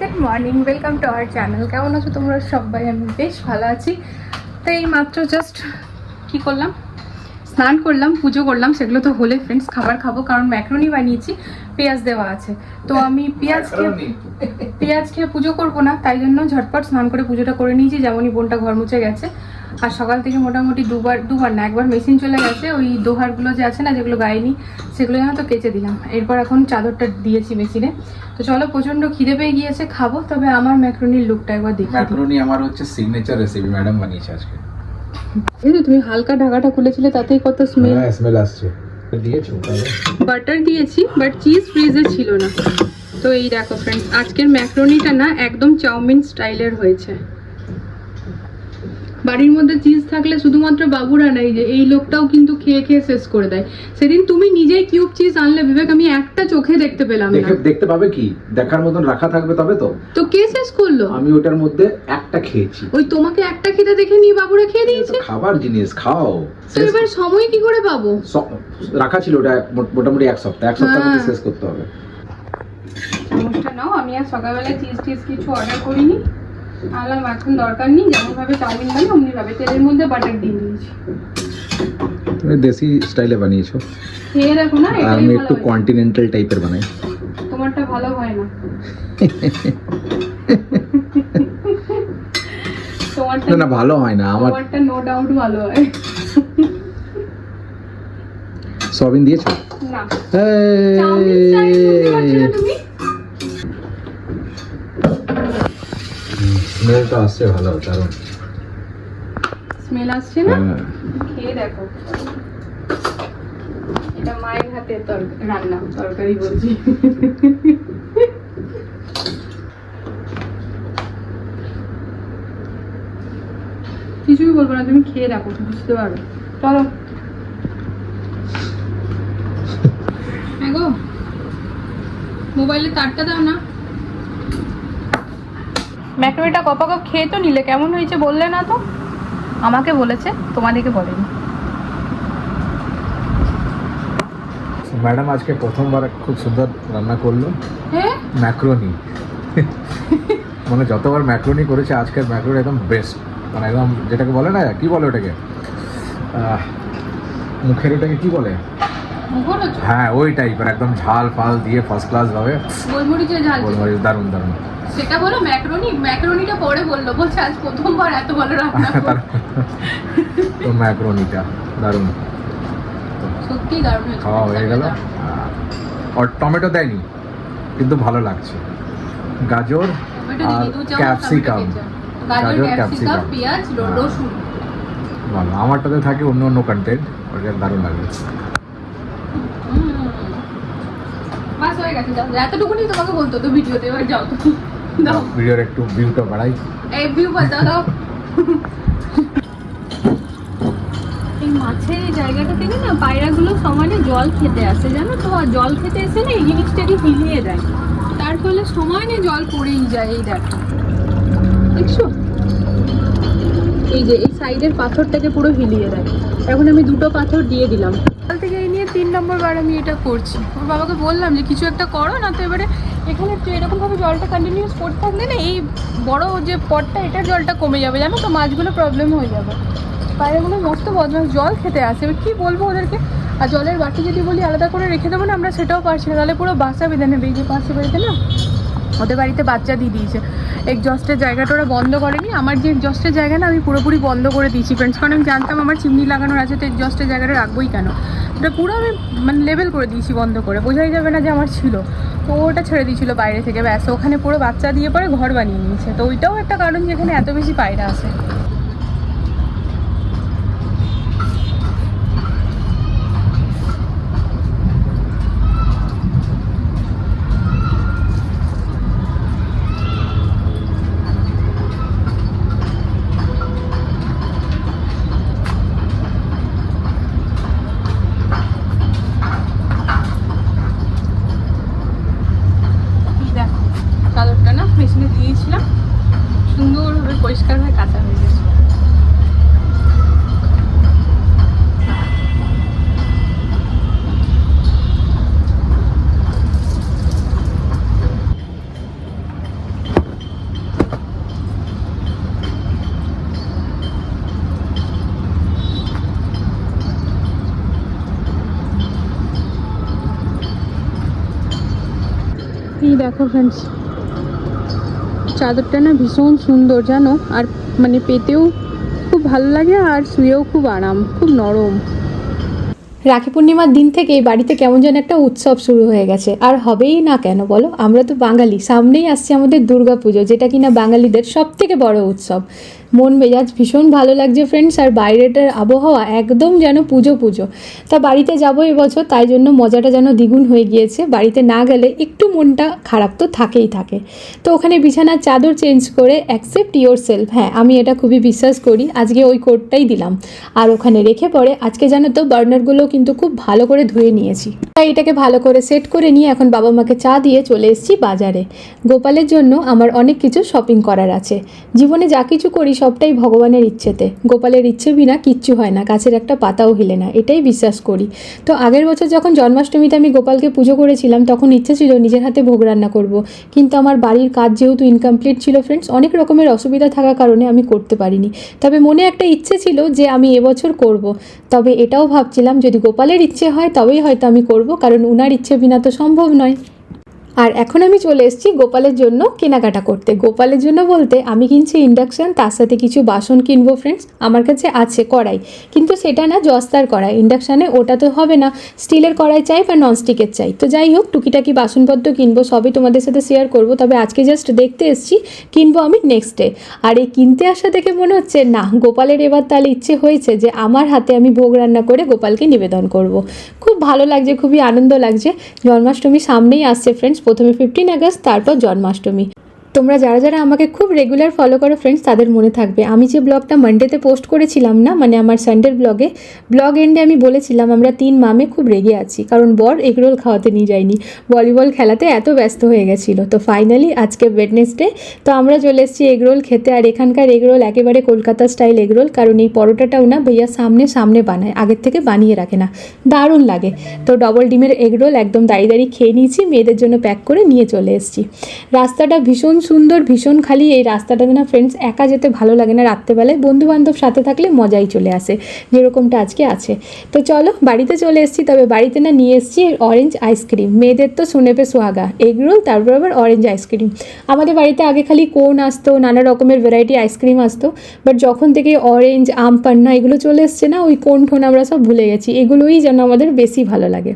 Good morning welcome to our channel কেমন আছো তোমরা? সবাই, আমি বেশ ভালো আছি। তো এই মাত্র জাস্ট কি করলাম? স্নান করলাম, পুজো করলাম, সেগুলো তো হলে ফ্রেন্ডস খাবার খাব, কারণ ম্যাক্রোনি বানিয়েছি। পেঁয়াজ দেওয়া আছে। তো আমি পেঁয়াজ খেয়ে পেঁয়াজ খেয়ে পুজো করব না তাই জন্য ঝটপট স্নান করে পুজোটা করে নিয়েছি যেমনই বোনটা ঘর মুছে গেছে। আর সকাল থেকে মোটামুটি দুবার দুবার না একবার মেশিন চলে গেছে ওই দোহারগুলো যে আছে না যেগুলো গায়েনি সেগুলো যেন তো কেচে দিলাম। এরপর এখন চাদরটা দিয়েছি মেশিনে। তো চলো প্রচণ্ড খিদে পেয়ে গিয়েছে খাব তবে আমার ম্যাক্রোনির লুকটা একবার দেখি। ম্যাকারনি আমার হচ্ছে সিগনেচার রেসিপি ম্যাডাম বানিয়েছে আজকে। এই তুমি হালকা ঢাকাটা খুলেছিলে তাতেই কত স্মেল হ্যাঁ স্মেল আসছে। বাটার দিয়েছি বাট চিজ ফ্রিজে ছিল না। তো এই দেখো ফ্রেন্ডস আজকের ম্যাক্রোনিটা না একদম চাউমিন স্টাইলের হয়েছে। বাড়ির মধ্যে চিজ থাকলে শুধুমাত্র বাবুরা নাই যে এই লোকটাও কিন্তু খেয়ে খেয়ে শেষ করে দেয়। সেদিন তুমি নিজেই কিউব চিজ আনলে বিবেক আমি একটা চোখে দেখতে পেলাম না। দেখতে পাবে কি? দেখার মতন রাখা থাকবে তবে তো। তো কে শেষ করল? আমি ওটার মধ্যে একটা খেয়েছি। ওই তোমাকে একটা খেতে দেখে নিয়ে বাবুরা খেয়ে দিয়েছে? খাবার জিনিস খাও। তো এবার সময় কি করে পাবো? রাখা ছিল ওটা মোটামুটি এক সপ্তাহ। এক সপ্তাহ মধ্যে হ্যাঁ। শেষ করতে হবে। চামচটা নাও আমি আর সকালবেলা চিজ টিজ কিছু অর্ডার করিনি। আনলাম এখন দরকার নেই যেমন ভাবে চাউমিন বানি অমনি ভাবে তেলের মধ্যে বাটার দিয়ে দিয়েছি। তুমি দেশি স্টাইলে বানিয়েছো? খেয়ে দেখো না আমি একটু কন্টিনেন্টাল টাইপের বানাই। তোমারটা ভালো হয় না। তোমারটা না ভালো হয় না আমার তোমারটা নো ডাউট ভালো হয়। সয়াবিন দিয়েছ? না। চাউমিন না তুমি? স্মেলটা আসছে ভালো দারুণ। স্মেল আসছে না? হ্যাঁ। খেয়ে দেখো। এটা মায়ের হাতে তর- রান্না তরকারি বলছি। কিছুই বলব না তুমি খেয়ে দেখো বুঝতে পারো। চলো। হ্যাঁ গো মোবাইলে তারটা দাও না। ম্যাক্রোনিটা কপা কপ খেয়ে তো নিলে কেমন হয়েছে বললে না তো? আমাকে বলেছে তোমাদেরকে বলেনি। ম্যাডাম আজকে প্রথমবার খুব সুন্দর রান্না করল। হ্যাঁ? ম্যাক্রোনি। মানে যতবার ম্যাক্রোনি করেছে আজকের ম্যাক্রোনি একদম বেস্ট মানে একদম যেটাকে বলে না কি বলে ওটাকে? মুখের ওটাকে কি বলে? হ্যাঁ ওই টাইপের একদম ঝাল ফাল দিয়ে ফার্স্ট ক্লাস ভাবে। গোলমরিচের ঝাল। গোলমরিচ দারুণ দারুণ। সেটা বলো ম্যাক্রোনি ম্যাক্রোনিটা পরে বলল বলছে আজ প্রথমবার এত ভালো রান্না তো ম্যাক্রোনিটা দারুণ। সত্যি দারুণ খাওয়া হয়ে গেল। আর টমেটো দেয়নি কিন্তু ভালো লাগছে। গাজর আর ক্যাপসিকাম গাজর ক্যাপসিকাম। পেঁয়াজ হ্যাঁ। রসুন। ভালো। আমারটাতে থাকে অন্য অন্য কন্টেন্ট ওটা দারুণ হুম। বাস হয়ে গেছে যাও। এতটুকুনি তোমাকে বলতো তো ভিডিওতে এবার যাও তো দাও। ভিডিওর একটু ভিউটা বাড়াই। এই ভিউ দাও দাও। এই মাছের এই জায়গাটা থেকে না পায়রাগুলো সমানে জল খেতে আসে জানো তো? আর জল খেতে এসে না এই জিনিসটাকে হিলিয়ে দেয়। তার ফলে সমানে জল পড়েই যায় এই দেখো। দেখছ? এই যে এই সাইডের পাথরটাকে পুরো হিলিয়ে দেয়। এখন আমি দুটো পাথর দিয়ে দিলাম। থেকে তিন নম্বর বার আমি এটা করছি। ওর বাবাকে বললাম যে, কিছু একটা করো, না তো এবারে এখানে এরকমভাবে জলটা কন্টিনিউস পড়তে থাকলে না, এই বড় যে পটটা, এটার জলটা কমে যাবে। জানো তো, মাছগুলো প্রবলেম হয়ে যাবে। পায়রাগুলো মস্ত বদমাস জল খেতে আসে। এবার কী বলব ওদেরকে? আর জলের বাটি যদি বলি, আলাদা করে রেখে দেবো না, আমরা সেটাও পারছি না। তাহলে পুরো বাসা বেঁধে নেবে। এই যে পাশে বাড়িতে না, ওদের বাড়িতে বাচ্চা দিয়ে দিয়েছে। এক্সস্টের জায়গাটা ওরা বন্ধ করেনি। আমার যে এক্সস্টের জায়গা না, আমি পুরোপুরি বন্ধ করে দিয়েছি ফ্রেন্ডস কারণ আমি জানতাম আমার চিমনি লাগানোর আছে, তো এক্সস্টের জায়গাটা রাখবোই কেন? ওটা পুরো আমি মানে লেভেল করে দিয়েছি বন্ধ করে। বোঝাই যাবে না যে আমার ছিল। তো ওটা ছেড়ে দিয়েছিল বাইরে থেকে। ব্যাস, ওখানে পুরো বাচ্চা দিয়ে পরে ঘর বানিয়ে নিয়েছে। তো ওইটাও একটা কারণ যেখানে এত বেশি পায়রা আসে দেখো ফ্রেন্ডস চাদরটা না ভীষণ সুন্দর জানো? আর মানে পেতেও খুব ভালো লাগে আর শুয়েও খুব আরাম, খুব নরম। রাখি পূর্ণিমার দিন থেকে এই বাড়িতে কেমন যেন একটা উৎসব শুরু হয়ে গেছে। আর হবেই না কেন বলো? আমরা তো বাঙালি, সামনেই আসছে আমাদের দুর্গা পুজো যেটা কিনা বাঙালিদের সব থেকে বড় উৎসব। মন মেজাজ ভীষণ ভালো লাগছে ফ্রেন্ডস আর বাইরেটার আবহাওয়া একদম যেন পুজো পুজো। তা বাড়িতে যাব এবছর তাই জন্য মজাটা যেন দ্বিগুণ হয়ে গিয়েছে। বাড়িতে না গেলে একটু মনটা খারাপ তো থাকেই থাকে। তো ওখানে বিছানার চাদর চেঞ্জ করে অ্যাকসেপ্ট ইয়োর সেলফ হ্যাঁ আমি এটা খুবই বিশ্বাস করি, আজকে ওই কোডটাই দিলাম। আর ওখানে রেখে পরে আজকে জানো তো বার্নারগুলো কিন্তু খুব ভালো করে ধুয়ে নিয়েছি। তাই এটাকে ভালো করে সেট করে নিয়ে এখন বাবা মাকে চা দিয়ে চলে এসেছি বাজারে। গোপালের জন্য আমার অনেক কিছু শপিং করার আছে। জীবনে যা কিছু করি সবটাই ভগবানের ইচ্ছেতে। গোপালের ইচ্ছে বিনা কিচ্ছু হয় না, গাছের একটা পাতাও হিলে না, এটাই বিশ্বাস করি। তো আগের বছর যখন জন্মাষ্টমীতে আমি গোপালকে পুজো করেছিলাম, তখন ইচ্ছে ছিল নিজের হাতে ভোগ রান্না করব। কিন্তু আমার বাড়ির কাজ যেহেতু ইনকমপ্লিট ছিল ফ্রেন্ডস অনেক রকমের অসুবিধা থাকার কারণে আমি করতে পারিনি। তবে মনে একটা ইচ্ছে ছিল যে আমি এবছর করব। তবে এটাও ভাবছিলাম, যদি গোপালের ইচ্ছে হয় তবেই হয়তো আমি করব, কারণ উনার ইচ্ছে বিনা তো সম্ভব নয়। আর এখন আমি চলে এসেছি গোপালের জন্য কেনাকাটা করতে। গোপালের জন্য বলতে আমি কিনছি ইন্ডাকশান তার সাথে কিছু বাসন কিনবো ফ্রেন্ডস আমার কাছে আছে কড়াই। কিন্তু সেটা না জস্তার কড়াই ইন্ডাকশানে ওটা তো হবে না। স্টিলের কড়াই চাই বা ননস্টিকের চাই। তো যাই হোক, টুকিটাকি বাসনপত্র কিনবো, সবই তোমাদের সাথে শেয়ার করব। তবে আজকে জাস্ট দেখতে এসেছি, কিনবো আমি নেক্সট ডে আর এই কিনতে আসা দেখে মনে হচ্ছে, না, গোপালের এবার তাহলে ইচ্ছে হয়েছে যে আমার হাতে আমি ভোগ রান্না করে গোপালকে নিবেদন করব। খুব ভালো লাগছে, খুবই আনন্দ লাগছে। জন্মাষ্টমী সামনেই আসছে ফ্রেন্ডস প্রথমে ফিফটিন আগস্ট তারপর জন্মাষ্টমী। তোমরা যারা যারা আমাকে খুব রেগুলার ফলো করো ফ্রেন্ডস তাদের মনে থাকবে। আমি যে ব্লগটা মানডেতে পোস্ট করেছিলাম না মানে আমার সানডের ব্লগে ব্লগ এন্ডে আমি বলেছিলাম আমরা তিন মামে খুব রেগে আছি, কারণ বর এগরোল খাওয়াতে নিয়ে যায়নি। ভলিবল খেলাতে এত ব্যস্ত হয়ে গেছিল। তো ফাইনালি আজকে ওয়েডনেসডে তো আমরা চলে এসেছি এগরোল খেতে। আর এখানকার এগরোল একেবারে কলকাতা স্টাইল এগরোল, কারণ এই পরোটাটাও না ভাইয়া সামনে সামনে বানায়, আগের থেকে বানিয়ে রাখে না। দারুণ লাগে। তো ডবল ডিমের এগরোল একদম দাঁড়িয়ে দাঁড়িয়ে খেয়ে নিয়েছি, মেয়েদের জন্য প্যাক করে নিয়ে চলে এসেছি। রাস্তাটা ভীষণ সুন্দর, ভীষণ খালি এই রাস্তাটাতে না ফ্রেন্ডস একা যেতে ভালো লাগে না রাত্রেবেলায়। বন্ধু বান্ধব সাথে থাকলে মজাই চলে আসে, যেরকমটা আজকে আছে। তো চলো, বাড়িতে চলে এসেছি, তবে বাড়িতে না নিয়ে এসেছি অরেঞ্জ আইসক্রিম মেয়েদের তো শুনেপে সোহাগা। এগরোল তারপর আবার অরেঞ্জ আইসক্রিম আমাদের বাড়িতে আগে খালি কোন আসতো, নানা রকমের ভ্যারাইটি আইসক্রিম আসতো। বাট যখন থেকে অরেঞ্জ আম, পান্না এগুলো চলে এসছে না, ওই কোন ঠোন আমরা সব ভুলে গেছি। এগুলোই যেন আমাদের বেশি ভালো লাগে।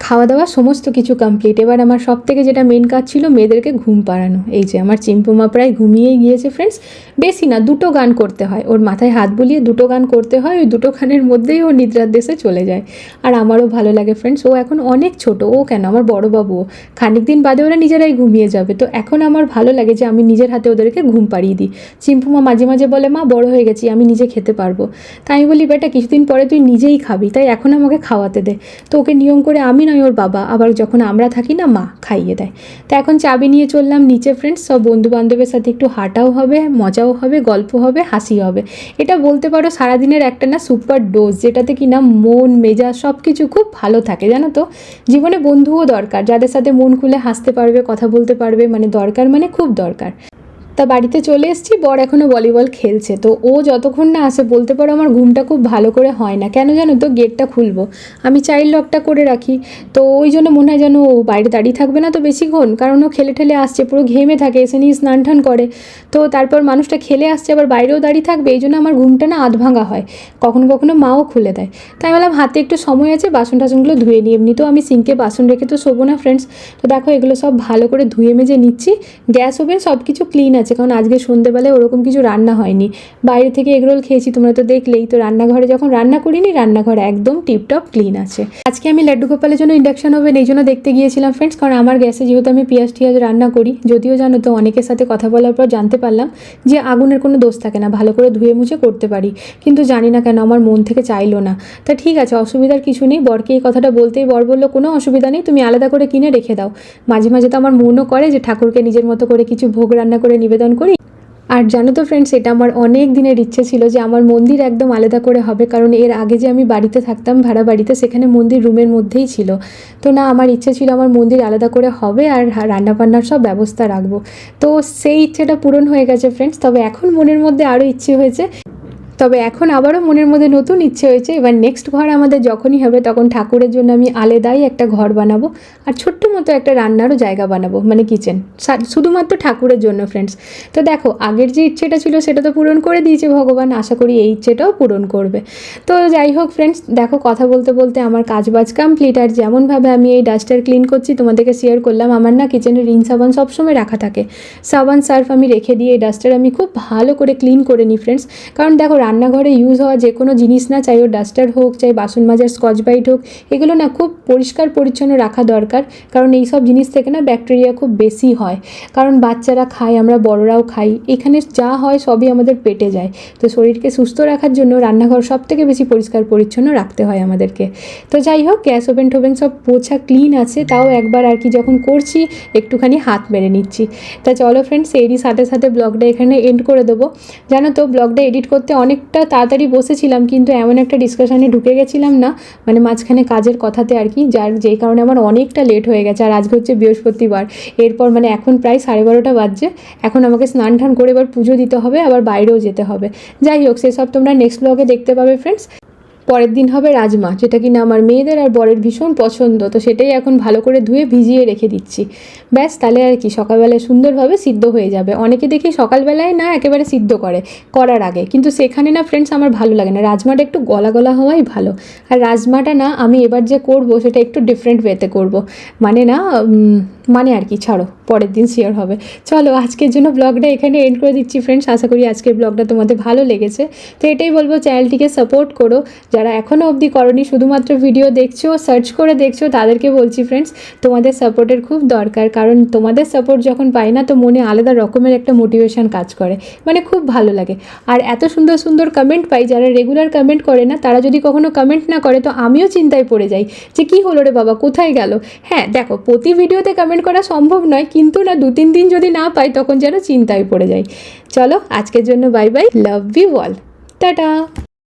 খাওয়া দাওয়া সমস্ত কিছু কমপ্লিট এবার আমার সব থেকে যেটা মেন কাজ ছিল মেয়েদেরকে ঘুম পাড়ানো। এই যে আমার চিম্পুমা প্রায় ঘুমিয়েই গিয়েছে ফ্রেন্ডস বেশি না, দুটো গান করতে হয়। ওর মাথায় হাত বুলিয়ে দুটো গান করতে হয়, ওই দুটো গানের মধ্যেই ও নিদ্রার দেশে চলে যায়। আর আমারও ভালো লাগে ফ্রেন্ডস ও এখন অনেক ছোট। ও কেন? আমার বড় বাবুও খানিক দিন বাদে ওরা নিজেরাই ঘুমিয়ে যাবে। তো এখন আমার ভালো লাগে যে আমি নিজের হাতে ওদেরকে ঘুম পাড়িয়ে দিই। চিম্পুমা মাঝে মাঝে বলে, মা, বড় হয়ে গেছি, আমি নিজে খেতে পারব। তাই আমি বলি, বেটা, কিছুদিন পরে তুই নিজেই খাবি। তাই এখন আমাকে খাওয়াতে দে। তো ওকে নিয়ম করে আমি নয়, ওর বাবা। আবার যখন আমরা থাকি না, মা খাইয়ে দেয়। তো এখন চাবি নিয়ে চললাম নিচে ফ্রেন্ডস সব বন্ধু বান্ধবের সাথে একটু হাঁটাও হবে, মজাও হবে, গল্প হবে হাসি হবে। এটা বলতে পারো সারাদিনের একটা না সুপার ডোজ যেটাতে কি না মন, মেজাজ সব কিছু খুব ভালো থাকে, জানো তো? জীবনে বন্ধুও দরকার। যাদের সাথে মন খুলে হাসতে পারবে, কথা বলতে পারবে মানে দরকার মানে খুব দরকার। তা বাড়িতে চলে এসেছি, বর এখনও ভলিবল খেলছে। তো ও যতক্ষণ না আসে, বলতে পারো আমার ঘুমটা খুব ভালো করে হয় না। কেন জানো তো, গেটটা খুলবো। আমি চাইল্ড লকটা করে রাখি। তো ওই জন্য মনে হয় যেন ও বাইরে দাঁড়িয়ে থাকবে না তো বেশিক্ষণ, কারণ ও খেলে ঠেলে আসছে, পুরো ঘেমে থাকে, এসে নিয়ে স্নান টান করে। তো তারপর মানুষটা খেলে আসছে, আবার বাইরেও দাঁড়িয়ে থাকবে, এই জন্য আমার ঘুমটা না আধ ভাঙা হয়। কখনো কখনো মাও খুলে দেয়। তাই বললাম হাতে একটু সময় আছে, বাসন টাসনগুলো ধুয়ে নিই। এমনিতেও আমি সিঙ্কে বাসন রেখে তো শোবো না ফ্রেন্ডস তো দেখো, এগুলো সব ভালো করে ধুয়ে মেজে নিচ্ছি। গ্যাস ওভেন সব কিছু ক্লিন আছে। কারণ আজকে সন্ধেবেলায় ওরকম কিছু রান্না হয়নি। বাইরে থেকে এগরোল খেয়েছি, তোমরা তো দেখলেই। তো রান্নাঘরে যখন রান্না করিনি, রান্নাঘর একদম টিপটপ ক্লিন আছে। আজকে আমি লাড্ডু গোপালের জন্য ইন্ডাকশন ওভেন এই জন্য দেখতে গিয়েছিলাম ফ্রেন্ডস কারণ আমার গ্যাসে যেহেতু আমি পেঁয়াজ টিয়াজ রান্না করি, যদিও জানো তো, অনেকের সাথে কথা বলার পর জানতে পারলাম যে আগুনের কোনো দোষ থাকে না, ভালো করে ধুয়ে মুছে করতে পারি। কিন্তু জানি না কেন, আমার মন থেকে চাইলো না। তা ঠিক আছে, অসুবিধার কিছু নেই, বরকে এই কথাটা বলতেই বর বলল, কোনো অসুবিধা নেই, তুমি আলাদা করে কিনে রেখে দাও। মাঝে মাঝে তো আমার মনও করে যে ঠাকুরকে নিজের মতো করে কিছু ভোগ রান্না করে নিবেদন করি। আর জানো তো ফ্রেন্ডস এটা আমার অনেক দিনের ইচ্ছে ছিল যে আমার মন্দির একদম আলাদা করে হবে, কারণ এর আগে যে আমি বাড়িতে থাকতাম, ভাড়া বাড়িতে, সেখানে মন্দির রুমের মধ্যেই ছিল। তো না, আমার ইচ্ছে ছিল আমার মন্দির আলাদা করে হবে আর রান্নাবান্নার সব ব্যবস্থা রাখব। তো সেই ইচ্ছেটা পূরণ হয়ে গেছে ফ্রেন্ডস তবে এখন মনের মধ্যে আরও ইচ্ছে হয়েছে তবে এখন আবারও মনের মধ্যে নতুন ইচ্ছে হয়েছে, এবার নেক্সট ঘর আমাদের যখনই হবে তখন ঠাকুরের জন্য আমি আলাদাই একটা ঘর বানাবো আর ছোট্ট মতো একটা রান্নারও জায়গা বানাবো মানে কিচেন শুধুমাত্র ঠাকুরের জন্য ফ্রেন্ডস তো দেখো, আগের যে ইচ্ছেটা ছিল সেটা তো পূরণ করে দিয়েছে ভগবান, আশা করি এই ইচ্ছেটাও পূরণ করবে। তো যাই হোক ফ্রেন্ডস দেখো কথা বলতে বলতে আমার কাজ বাজ কমপ্লিট আর যেমনভাবে আমি এই ডাস্টার ক্লিন করছি, তোমাদেরকে শেয়ার করলাম, আমার না কিচেনের রিন সাবান সবসময় রাখা থাকে। সাবান সার্ফ আমি রেখে দিয়ে এই ডাস্টার আমি খুব ভালো করে ক্লিন করে নিই ফ্রেন্ডস কারণ দেখো রান্নাঘরে ইউজ হওয়া যে কোনো জিনিস না, চাই ও ডাস্টার হোক, চাই বাসন মাজার স্কচ ব্রাইট হোক, এগুলো না খুব পরিষ্কার পরিচ্ছন্ন রাখা দরকার। কারণ এই সব জিনিস থেকে না ব্যাকটেরিয়া খুব বেশি হয়। কারণ বাচ্চারা খায়, আমরা বড়রাও খাই, এখানে যা হয় সবই আমাদের পেটে যায়। তো শরীরকে সুস্থ রাখার জন্য রান্নাঘর সব থেকে বেশি পরিষ্কার পরিচ্ছন্ন রাখতে হয় আমাদেরকে। তো যাই হোক, গ্যাস, ওভেন, টোভেন সব পোছা ক্লিন আছে, তাও একবার আর কি যখন করছি, একটুখানি হাত মেরে নিচ্ছি। তা চলো ফ্রেন্ডস এরই সাথে সাথে ব্লগটা এখানে এন্ড করে দেবো। জানো তো ব্লগটা এডিট করতে অনেকটা তাড়াতাড়ি বসেছিলাম, কিন্তু এমন একটা ডিসকাশানে ঢুকে গেছিলাম না মানে মাঝখানে কাজের কথাতে আর কি, যার যেই কারণে আমার অনেকটা লেট হয়ে গেছে, আর আজকে হচ্ছে বৃহস্পতিবার। এরপর মানে এখন প্রায় সাড়ে বারোটা বাজছে, এখন আমাকে স্নান টান করে এবার পুজো দিতে হবে, আবার বাইরেও যেতে হবে। যাই হোক, সেসব তোমরা নেক্সট ব্লগে দেখতে পাবে ফ্রেন্ডস পরের দিন হবে রাজমা, যেটা কিনা আমার মেয়েদের আর বরের ভীষণ পছন্দ, তো সেটাই এখন ভালো করে ধুয়ে ভিজিয়ে রেখে দিচ্ছি। ব্যাস, তাহলে আর কি, সকালবেলায় সুন্দরভাবে সিদ্ধ হয়ে যাবে। অনেকে দেখি সকালবেলায় না একেবারে সিদ্ধ করে, করার আগে। কিন্তু সেখানে না ফ্রেন্ডস আমার ভালো লাগে না। রাজমাটা একটু গলা গলা হওয়াই ভালো। আর রাজমাটা না আমি এবার যে করব, সেটা একটু ডিফারেন্ট ওয়েতে করব। মানে না মানে আর কি, ছাড়ো, পরের দিন শেয়ার হবে। চলো, আজকের জন্য ব্লগটা এখানে এন্ড করে দিচ্ছি ফ্রেন্ডস আশা করি আজকের ব্লগটা তোমাদের ভালো লেগেছে। তো এটাই বলব চ্যানেলটিকে সাপোর্ট করো। যারা এখনও অবধি করনি, শুধুমাত্র ভিডিও দেখছ সার্চ করে দেখছ, তাদেরকে বলছি ফ্রেন্ডস তোমাদের সাপোর্টের খুব দরকার। কারণ তোমাদের সাপোর্ট যখন পাই না, তো মনে আলাদা রকমের একটা মোটিভেশন কাজ করে। মানে খুব ভালো লাগে। আর এত সুন্দর সুন্দর কমেন্ট পাই, যারা রেগুলার কমেন্ট করে না, তারা যদি কখনো কমেন্ট না করে, তো আমিও চিন্তায় পড়ে যাই। যে কী হলো রে বাবা, কোথায় গেল? হ্যাঁ দেখো, প্রতি ভিডিওতে কমেন্ট করা সম্ভব নয়, কিন্তু না দু তিন দিন যদি না পাই তখন যেন চিন্তায় পড়ে যাই। চলো, আজকের জন্য bye bye love you all tata.